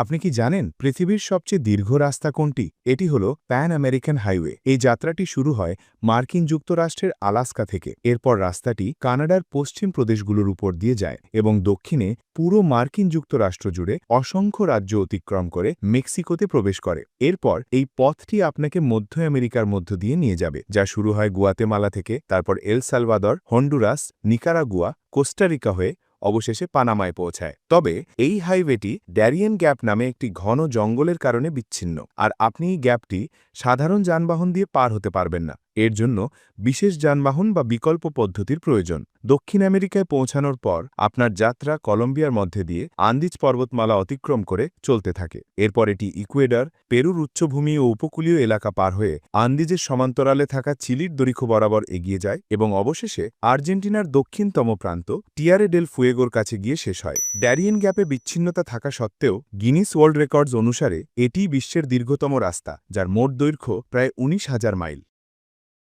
আপনি কি জানেন পৃথিবীর সবচেয়ে দীর্ঘ রাস্তা কোনটি? এটি হল প্যান আমেরিকান হাইওয়ে। এই যাত্রাটি শুরু হয় মার্কিন যুক্তরাষ্ট্রের আলাস্কা থেকে। এরপর রাস্তাটি কানাডার পশ্চিম প্রদেশগুলোর উপর দিয়ে যায় এবং দক্ষিণে পুরো মার্কিন যুক্তরাষ্ট্র জুড়ে অসংখ্য রাজ্য অতিক্রম করে মেক্সিকোতে প্রবেশ করে। এরপর এই পথটি আপনাকে মধ্য আমেরিকার মধ্য দিয়ে নিয়ে যাবে, যা শুরু হয় গুয়াতেমালা থেকে, তারপর El Salvador, Honduras, Nicaragua, Costa Rica হয়ে অবশেষে পানামায় পৌঁছায়। তবে এই হাইওয়েটি ড্যারিয়েন গ্যাপ নামে একটি ঘন জঙ্গলের কারণে বিচ্ছিন্ন। আর আপনি এই গ্যাপটি সাধারণ যানবাহন দিয়ে পার হতে পারবেন না। এর জন্য বিশেষ যানবাহন বা বিকল্প পদ্ধতির প্রয়োজন। দক্ষিণ আমেরিকায় পৌঁছানোর পর আপনার যাত্রা কলম্বিয়ার মধ্যে দিয়ে আন্দিজ পর্বতমালা অতিক্রম করে চলতে থাকে। এরপর এটি ইকুয়েডার, পেরুর উচ্চভূমি ও উপকূলীয় এলাকা পার হয়ে আন্দিজের সমান্তরালে থাকা চিলির দরিক্ষ বরাবর এগিয়ে যায় এবং অবশেষে আর্জেন্টিনার দক্ষিণতম প্রান্ত টিয়ারে ডেল ফুয়েগোর কাছে গিয়ে শেষ হয়। ড্যারিয়েন গ্যাপে বিচ্ছিন্নতা থাকা সত্ত্বেও গিনিস ওয়ার্ল্ড রেকর্ডস অনুসারে এটিই বিশ্বের দীর্ঘতম রাস্তা, যার মোট দৈর্ঘ্য প্রায় উনিশ হাজার মাইল।